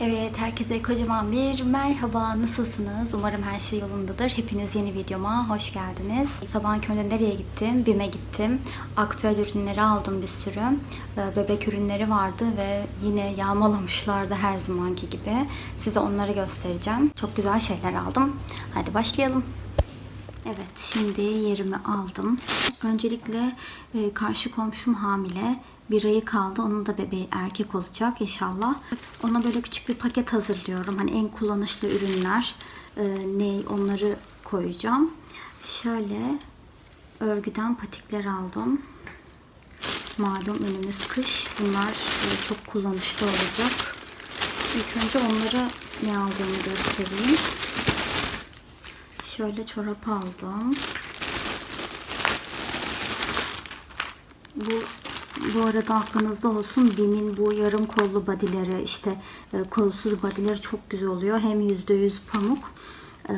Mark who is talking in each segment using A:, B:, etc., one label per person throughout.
A: Evet, herkese kocaman bir merhaba. Nasılsınız? Umarım her şey yolundadır. Hepiniz yeni videoma hoş geldiniz. Sabahın köründe nereye gittim? BİM'e gittim. Aktüel ürünleri aldım bir sürü. Ee, Bebek ürünleri vardı ve yine yağmalamışlardı her zamanki gibi. Size onları göstereceğim. Çok güzel şeyler aldım. Hadi başlayalım. Evet, şimdi yerimi aldım. Öncelikle e, karşı komşum hamile. Bir ayı kaldı. Onun da bebeği erkek olacak inşallah. Ona böyle küçük bir paket hazırlıyorum. Hani en kullanışlı ürünler e, ne onları koyacağım. Şöyle örgüden patikler aldım. Malum önümüz kış. Bunlar e, çok kullanışlı olacak. İlk önce onları ne aldığımı göstereyim. Şöyle çorap aldım. Bu bu arada aklınızda olsun BİM'in bu yarım kollu badileri işte e, kolsuz badileri çok güzel oluyor. Hem %100 pamuk e,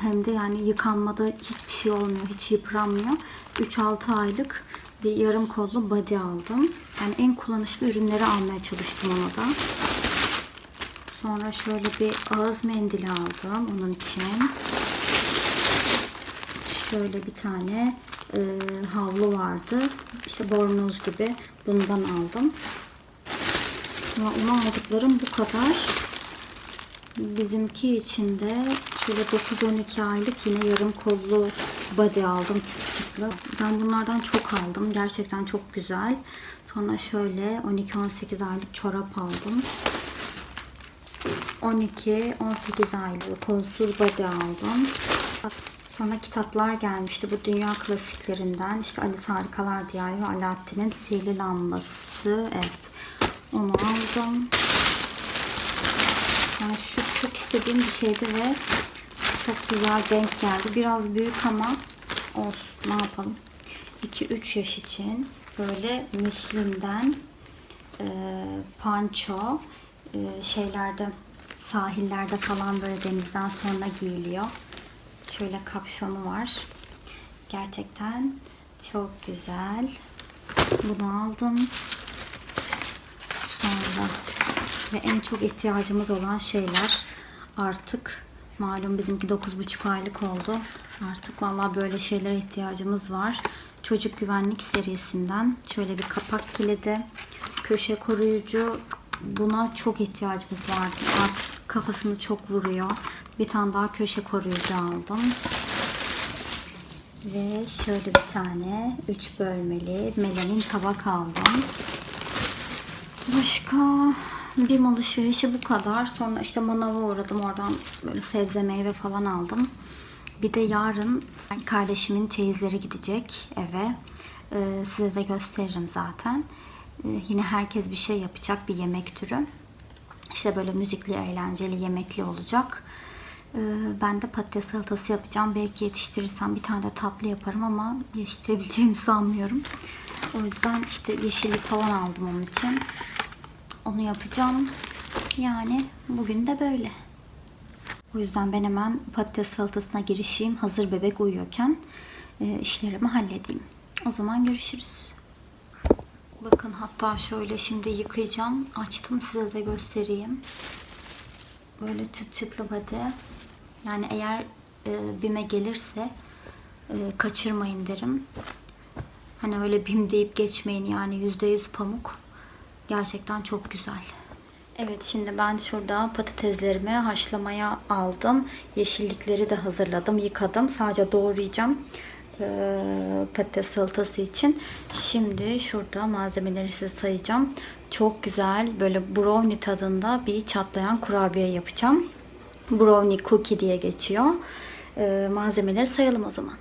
A: hem de yani yıkanmada hiçbir şey olmuyor. Hiç yıpranmıyor. 3-6 aylık bir yarım kollu body aldım. Yani en kullanışlı ürünleri almaya çalıştım ona da. Sonra şöyle bir ağız mendili aldım onun için şöyle bir tane e, havlu vardı. İşte bornoz gibi bundan aldım. Onu aldıklarım bu kadar. Bizimki içinde şöyle 9-12 aylık yine yarım kollu body aldım çıt çıtlı. Ben bunlardan çok aldım. Gerçekten çok güzel. Sonra şöyle 12-18 aylık çorap aldım. 12-18 aylık kolsuz body aldım. Sonra kitaplar gelmişti. Bu dünya klasiklerinden. İşte Alice Harikalar Diyarı ve Alaaddin'in Sihirli Lambası. Evet. Onu aldım. Yani şu çok istediğim bir şeydi ve çok güzel denk geldi. Biraz büyük ama olsun. Ne yapalım? 2-3 yaş için böyle Müslüm'den e, panço e, şeylerde sahillerde falan böyle denizden sonra giyiliyor. Şöyle kapşonu var. Gerçekten çok güzel. Bunu aldım. Sonra ve en çok ihtiyacımız olan şeyler artık malum bizimki 9,5 aylık oldu. Artık vallahi böyle şeylere ihtiyacımız var. Çocuk güvenlik serisinden şöyle bir kapak kilidi, köşe koruyucu buna çok ihtiyacımız vardı. Artık kafasını çok vuruyor. Bir tane daha köşe koruyucu aldım. Ve şöyle bir tane 3 bölmeli melanin tabak aldım. Başka bir alışverişi bu kadar. Sonra işte manava uğradım. Oradan böyle sebze meyve falan aldım. Bir de yarın kardeşimin çeyizleri gidecek eve. Ee, size de gösteririm zaten. Ee, yine herkes bir şey yapacak bir yemek türü. İşte böyle müzikli, eğlenceli, yemekli olacak. Ee, ben de patates salatası yapacağım. Belki yetiştirirsem bir tane de tatlı yaparım ama yetiştirebileceğimi sanmıyorum. O yüzden işte yeşillik falan aldım onun için. Onu yapacağım. Yani bugün de böyle. O yüzden ben hemen patates salatasına girişeyim. Hazır bebek uyuyorken e, işlerimi halledeyim. O zaman görüşürüz. Bakın hatta şöyle şimdi yıkayacağım. Açtım size de göstereyim. Böyle çıt çıtlı body. Yani eğer e, BİM'e gelirse e, kaçırmayın derim. Hani öyle BİM deyip geçmeyin yani %100 pamuk. Gerçekten çok güzel. Evet şimdi ben şurada patateslerimi haşlamaya aldım. Yeşillikleri de hazırladım, yıkadım. Sadece doğrayacağım e, patates salatası için. Şimdi şurada malzemeleri size sayacağım. Çok güzel böyle brownie tadında bir çatlayan kurabiye yapacağım. Brownie cookie diye geçiyor. E, malzemeleri sayalım o zaman.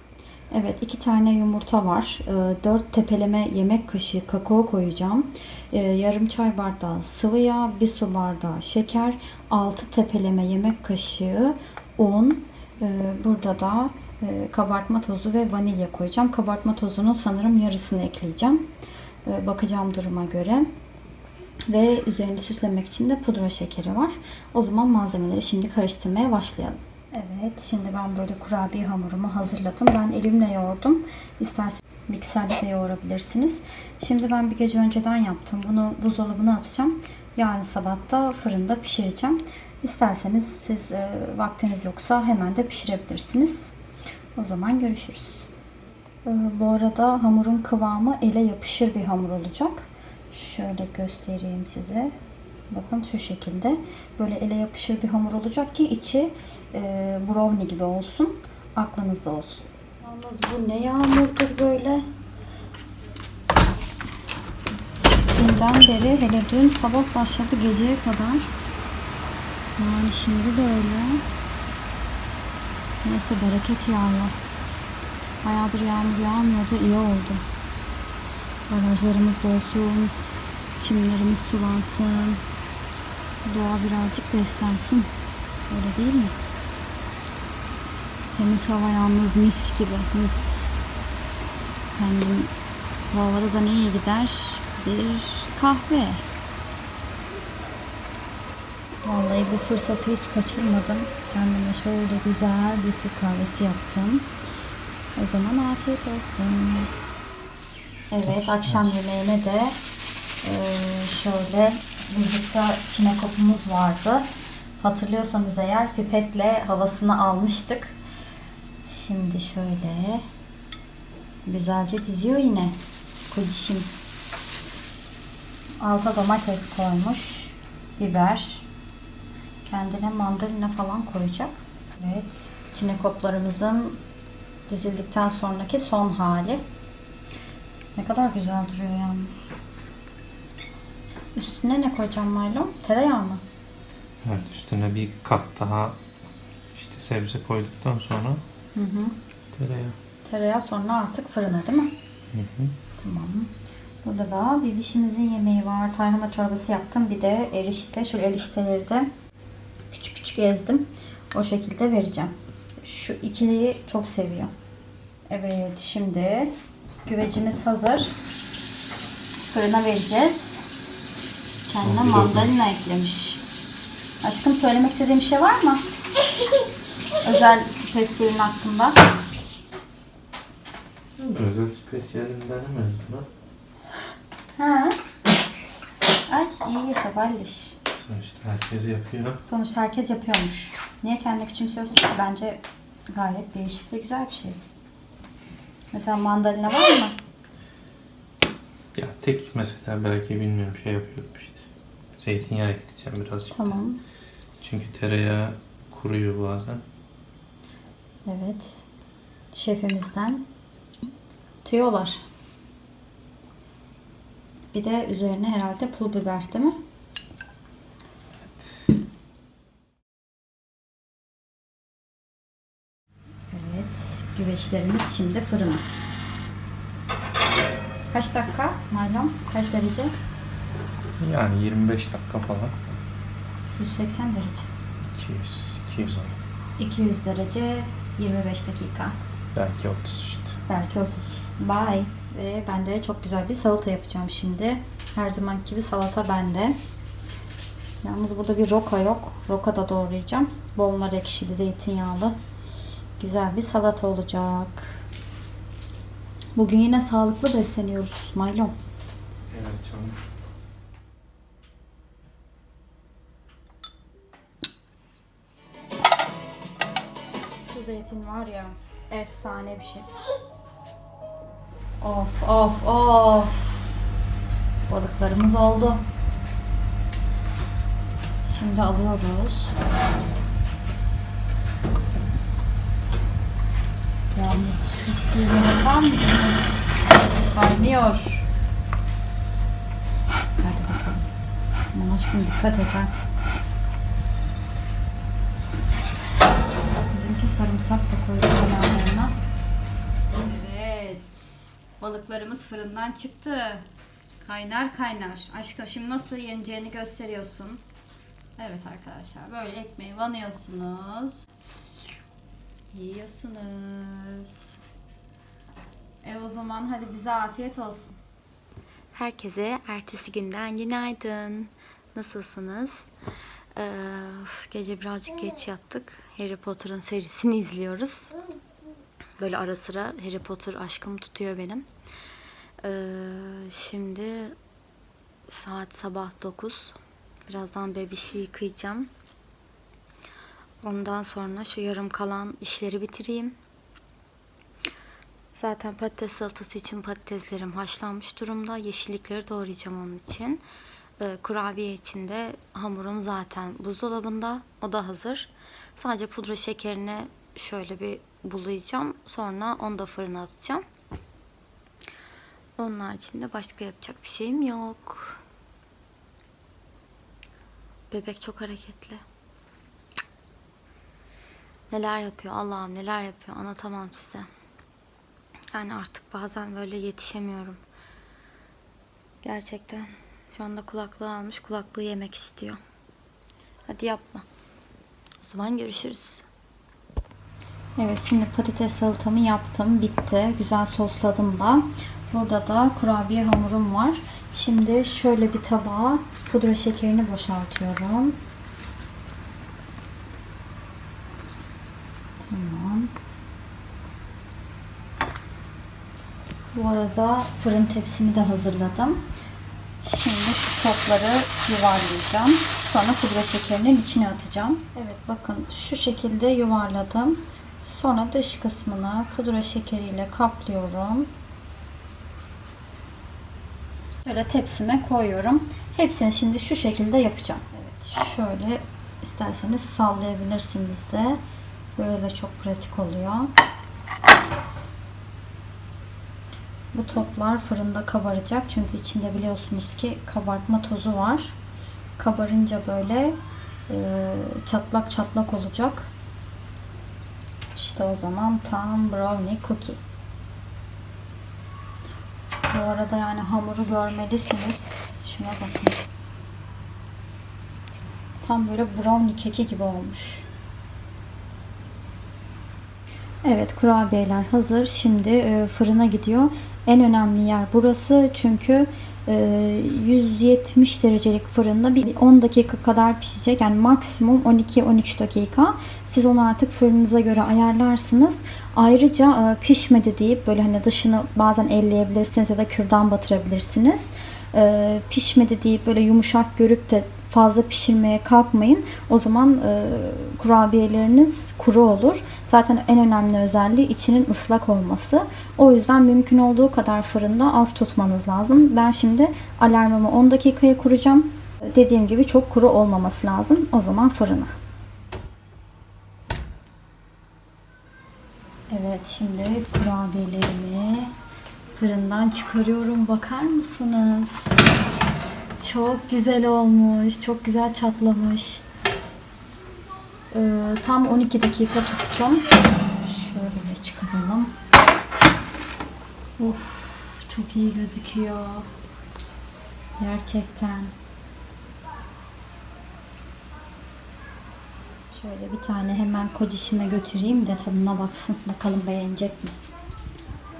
A: Evet iki tane yumurta var. E, 4 tepeleme yemek kaşığı kakao koyacağım. E, yarım çay bardağı sıvı yağ, bir su bardağı şeker, 6 tepeleme yemek kaşığı un. E, burada da e, kabartma tozu ve vanilya koyacağım. Kabartma tozunun sanırım yarısını ekleyeceğim. E, bakacağım duruma göre. Ve üzerini süslemek için de pudra şekeri var. O zaman malzemeleri şimdi karıştırmaya başlayalım. Evet, şimdi ben böyle kurabiye hamurumu hazırladım. Ben elimle yoğurdum. İsterseniz mikserle de yoğurabilirsiniz. Şimdi ben bir gece önceden yaptım. Bunu buzdolabına atacağım. Yani sabah da fırında pişireceğim. İsterseniz siz e, vaktiniz yoksa hemen de pişirebilirsiniz. O zaman görüşürüz. E, bu arada hamurun kıvamı ele yapışır bir hamur olacak. Şöyle göstereyim size. Bakın şu şekilde. Böyle ele yapışır bir hamur olacak ki içi e, brownie gibi olsun. Aklınızda olsun. Yalnız bu ne yağmurdur böyle. Dünden beri hele dün sabah başladı geceye kadar. Yani şimdi de öyle. Neyse bereket yağıyor. Bayağıdır yağmur yağmıyordu iyi oldu. Barajlarımız dolsun. Çimlerimiz sulansın. Doğa birazcık beslensin. Öyle değil mi? Temiz hava yalnız mis gibi mis. Kendim havada da ne iyi gider? Bir kahve. Vallahi bu fırsatı hiç kaçırmadım. Kendime şöyle güzel bir Türk kahvesi yaptım. O zaman afiyet olsun. Evet, akşam yemeğine de eee, şöyle buzlukta çinekopumuz vardı. Hatırlıyorsanız eğer pipetle havasını almıştık. Şimdi şöyle güzelce diziyor yine kudişim. Alta domates koymuş, biber, kendine mandalina falan koyacak. Evet, çinekoplarımızın dizildikten sonraki son hali. Ne kadar güzel duruyor yalnız. Üstüne ne koyacağım Maylon? Tereyağı mı?
B: Evet, üstüne bir kat daha işte sebze koyduktan sonra
A: Hı hı.
B: tereyağı.
A: Tereyağı sonra artık fırına değil mi?
B: Hı hı.
A: Tamam. Burada da bebişimizin yemeği var. Tarhana çorbası yaptım. Bir de erişte. Şöyle erişteleri de küçük küçük ezdim. O şekilde vereceğim. Şu ikiliyi çok seviyor. Evet şimdi güvecimiz hazır. Fırına vereceğiz. Kendine mandalina eklemiş. Aşkım söylemek istediğim bir şey var mı? Özel spesiyelin hakkında.
B: Özel spesiyelini denemez mi?
A: Ha. Ay iyi yaşa Balliş.
B: Sonuçta herkes yapıyor.
A: Sonuçta herkes yapıyormuş. Niye kendini küçümsüyorsun ki? Bence gayet değişik ve güzel bir şey. Mesela mandalina var mı?
B: Ya tek mesela belki bilmiyorum şey yapıyorum işte. Zeytinyağı ekleyeceğim birazcık.
A: Tamam.
B: Çünkü tereyağı kuruyor bazen.
A: Evet. Şefimizden tüyolar. Bir de üzerine herhalde pul biber değil mi? Evet. Güveçlerimiz şimdi fırına. Kaç dakika malum? Kaç derece?
B: Yani 25 dakika falan.
A: 180 derece.
B: 200, 200 olur.
A: 200 derece 25 dakika.
B: Belki 30 işte.
A: Belki 30. Bye. Ve ben de çok güzel bir salata yapacağım şimdi. Her zaman gibi salata bende. Yalnız burada bir roka yok. Roka da doğrayacağım. Bol nar ekşili, zeytinyağlı. Güzel bir salata olacak. Bugün yine sağlıklı besleniyoruz. Maylon.
B: Evet canım.
A: Zeytin var ya efsane bir şey. Of of of. Balıklarımız oldu. Şimdi alıyoruz. Yalnız şu suyuna bakar mısınız? Kaynıyor. Hadi bakalım. Aman aşkım dikkat et ha. Bizimki sarımsak da koyduk yanlarına. Evet. Balıklarımız fırından çıktı. Kaynar kaynar. Aşkım şimdi nasıl yeneceğini gösteriyorsun. Evet arkadaşlar böyle ekmeği banıyorsunuz. Yiyorsunuz. E o zaman hadi bize afiyet olsun. Herkese ertesi günden günaydın. Nasılsınız? Ee, gece birazcık geç yattık. Harry Potter'ın serisini izliyoruz. Böyle ara sıra Harry Potter aşkım tutuyor benim. Ee, şimdi saat sabah 9. Birazdan bebişi yıkayacağım. Ondan sonra şu yarım kalan işleri bitireyim. Zaten patates salatası için patateslerim haşlanmış durumda. Yeşillikleri doğrayacağım onun için. Ee, kurabiye için de hamurum zaten buzdolabında. O da hazır. Sadece pudra şekerini şöyle bir bulayacağım. Sonra onu da fırına atacağım. Onun haricinde başka yapacak bir şeyim yok. Bebek çok hareketli. Neler yapıyor Allah'ım neler yapıyor anlatamam size. Yani artık bazen böyle yetişemiyorum. Gerçekten. Şu anda kulaklığı almış kulaklığı yemek istiyor. Hadi yapma. Zaman görüşürüz. Evet şimdi patates salatamı yaptım. Bitti. Güzel sosladım da. Burada da kurabiye hamurum var. Şimdi şöyle bir tabağa pudra şekerini boşaltıyorum. Tamam. Bu arada fırın tepsimi de hazırladım. Şimdi şu topları yuvarlayacağım. Sonra pudra şekerinin içine atacağım. Evet bakın şu şekilde yuvarladım. Sonra dış kısmını pudra şekeriyle kaplıyorum. Böyle tepsime koyuyorum. Hepsini şimdi şu şekilde yapacağım. Evet şöyle isterseniz sallayabilirsiniz de. Böyle de çok pratik oluyor. Bu toplar fırında kabaracak. Çünkü içinde biliyorsunuz ki kabartma tozu var. Kabarınca böyle e, çatlak çatlak olacak. İşte o zaman tam brownie cookie. Bu arada yani hamuru görmelisiniz. Şuna bakın. Tam böyle brownie keki gibi olmuş. Evet kurabiyeler hazır. Şimdi e, fırına gidiyor. En önemli yer burası çünkü 170 derecelik fırında bir 10 dakika kadar pişecek. Yani maksimum 12-13 dakika. Siz onu artık fırınıza göre ayarlarsınız. Ayrıca e, pişmedi deyip böyle hani dışını bazen elleyebilirsiniz ya da kürdan batırabilirsiniz. E, pişmedi deyip böyle yumuşak görüp de fazla pişirmeye kalkmayın. O zaman e, kurabiyeleriniz kuru olur. Zaten en önemli özelliği içinin ıslak olması. O yüzden mümkün olduğu kadar fırında az tutmanız lazım. Ben şimdi alarmımı 10 dakikaya kuracağım. Dediğim gibi çok kuru olmaması lazım. O zaman fırına. Evet şimdi kurabiyelerimi fırından çıkarıyorum. Bakar mısınız? Çok güzel olmuş. Çok güzel çatlamış. Ee, tam 12 dakika tuttum. Şöyle çıkaralım. Of, çok iyi gözüküyor. Gerçekten. Şöyle bir tane hemen kocişime götüreyim de tadına baksın. Bakalım beğenecek mi?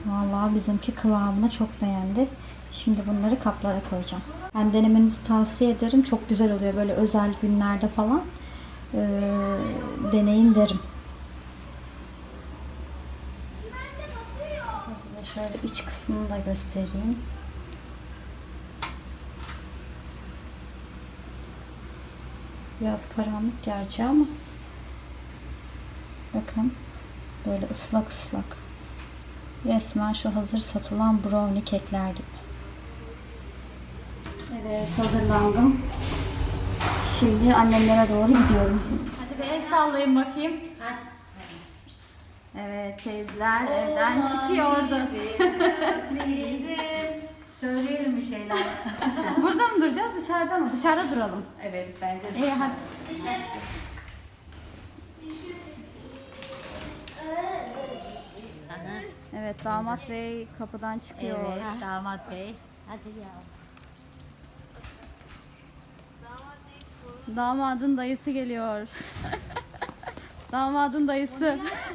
A: Vallahi bizimki kıvamını çok beğendi. Şimdi bunları kaplara koyacağım. Ben denemenizi tavsiye ederim. Çok güzel oluyor böyle özel günlerde falan. Ee, deneyin derim. Size şöyle iç kısmını da göstereyim. Biraz karanlık gerçi ama bakın böyle ıslak ıslak. Resmen şu hazır satılan brownie kekler gibi. Evet hazırlandım. Şimdi annemlere doğru gidiyorum. Hadi bir el sallayın bakayım. Evet teyzeler evden çıkıyordu.
C: Söyleyelim bir şeyler.
A: Burada mı duracağız dışarıda mı? Dışarıda duralım.
C: Evet bence de.
A: İyi hadi. Evet damat bey kapıdan çıkıyor.
C: Evet damat bey. Hadi ya.
A: Damadın dayısı geliyor. Damadın dayısı.
D: Aç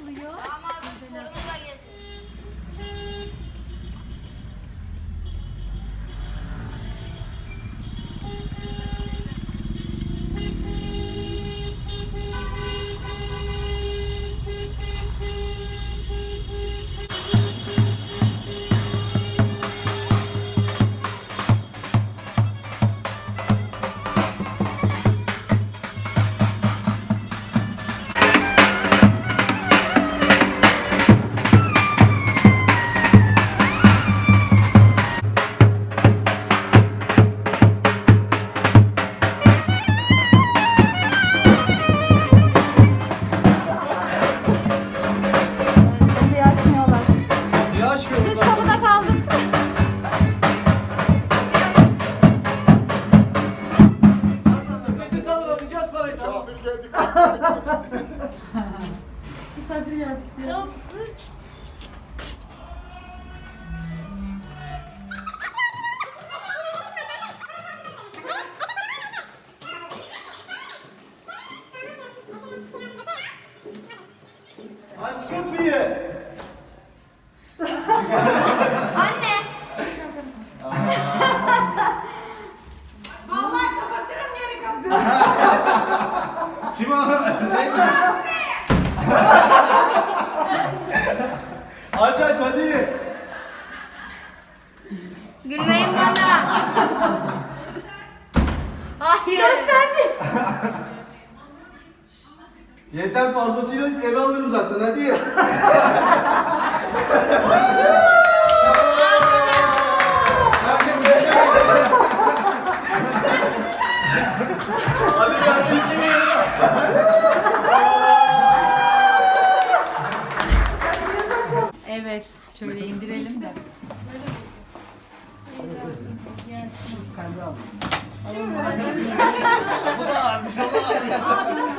C: Evet. Şöyle indirelim de.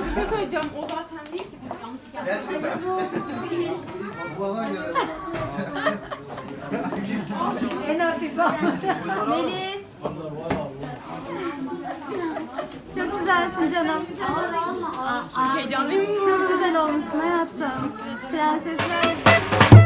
E: Bir şey söyleyeceğim. O zaten değil ki. Bu yanlış geldi.
F: Bana göre.
C: En hafif Melis. Çok güzelsin canım.
E: Çok heyecanlıyım.
C: Çok güzel olmuşsun hayatım. Prensesler.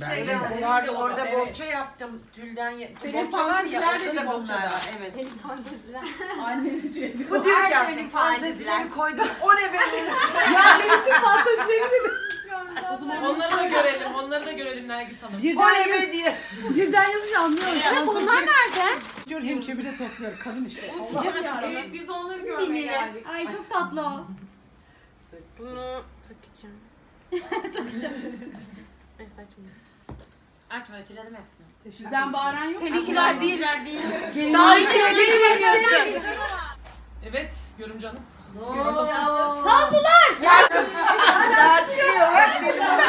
G: Ben vardı orada bohça yaptım tülden. ya-
H: Senin
G: Bohçalar ya
H: fanteziler
G: orada da bunlar
H: bohçada.
G: var. Evet.
H: Anne ücreti.
G: Bu diyor ya fantezileri koydum. O ne benim?
H: Ya Melis'in fantezileri dedi.
I: Onları da görelim, onları da görelim Nergis Hanım.
G: O
H: Birden,
G: ne
H: yaz,
G: be diye.
H: birden yazınca anlıyorum.
E: Telefonlar nerede?
H: Diyor hemşire bir de topluyor. Kadın işte. Allah'ım yarabbim.
E: biz onları görmeye geldik.
C: Ay çok tatlı o.
E: Bunu takacağım. takacağım. Neyse açmayayım.
C: Açma ütüledim hepsini.
H: Sizden bağıran yok mu?
E: Seninkiler değil. değil.
C: Daha iyi ödülü veriyorsun.
I: Evet, Görümce Hanım.
G: Daha çıkıyor bak dedim sana.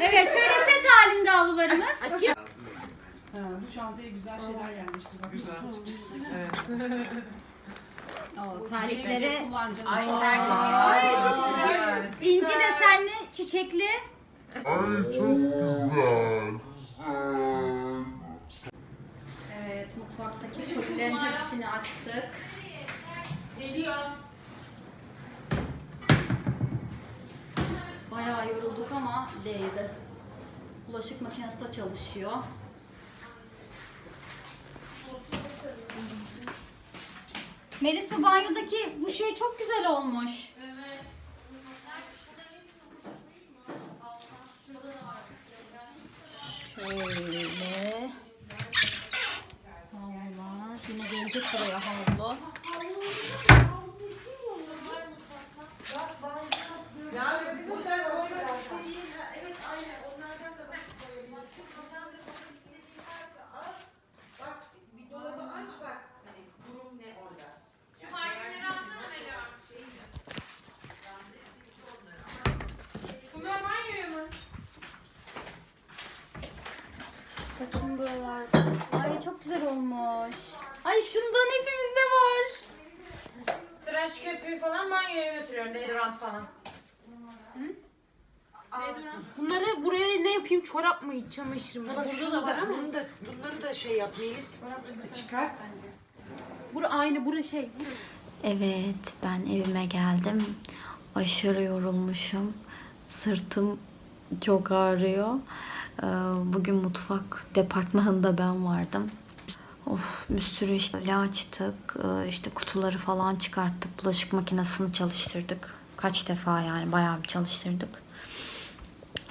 C: Evet şöyle set halinde avlularımız. Açayım.
H: Ha, bu çantaya güzel şeyler yerleştir. Bak.
I: Güzel.
C: O terlikleri. Ay,
H: Çok
C: terlik.
H: güzel.
I: Ay, çok güzel.
C: inci desenli çiçekli. Evet mutfaktaki kolilerin hepsini açtık.
E: Geliyor.
A: Bayağı yorulduk ama değdi. Bulaşık makinesi de çalışıyor.
C: Melis bu banyodaki bu şey çok güzel olmuş. Şöyle. Havlular. Yine gelecek buraya havlu.
G: Yani buradan koymak istediğin, ha, evet aynen onlardan da bak koyabilirsin. Ondan da koymak istediğin varsa al. Bak bir dolabı aç bak. Hani durum ne orada. Şu markaları alsana Melo.
E: Bunlar banyoya mı?
C: Bakın buralar. Ay çok güzel olmuş. Ay şundan hepimizde var.
E: Tıraş banyoya götürüyorum. Deodorant falan. Bunları buraya ne yapayım? Çorap mı, iç çamaşır mı?
G: Bak
E: Burada
G: şunu
E: da
G: da,
E: var ama.
G: bunu da, bunları da şey yap Melis. Çıkart.
E: Bura aynı, bura şey.
A: Evet, ben evime geldim. Aşırı yorulmuşum. Sırtım çok ağrıyor. Ee, Bugün mutfak departmanında ben vardım. Of, bir sürü işte açtık, ee, işte kutuları falan çıkarttık, bulaşık makinesini çalıştırdık. Kaç defa yani bayağı bir çalıştırdık.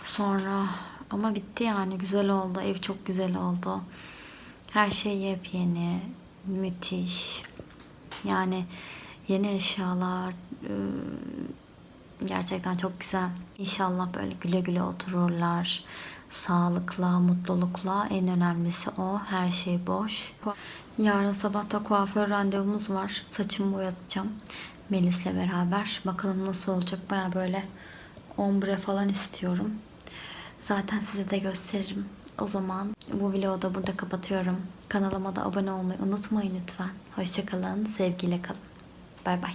A: Sonra ama bitti yani güzel oldu. Ev çok güzel oldu. Her şey yepyeni. Müthiş. Yani yeni eşyalar e, gerçekten çok güzel. İnşallah böyle güle güle otururlar. Sağlıkla, mutlulukla. En önemlisi o. Her şey boş. Yarın sabah da kuaför randevumuz var. Saçımı boyatacağım. Melis'le beraber. Bakalım nasıl olacak. Baya böyle ombre falan istiyorum. Zaten size de gösteririm. O zaman bu vlogu da burada kapatıyorum. Kanalıma da abone olmayı unutmayın lütfen. Hoşçakalın, sevgiyle kalın. Bay bay.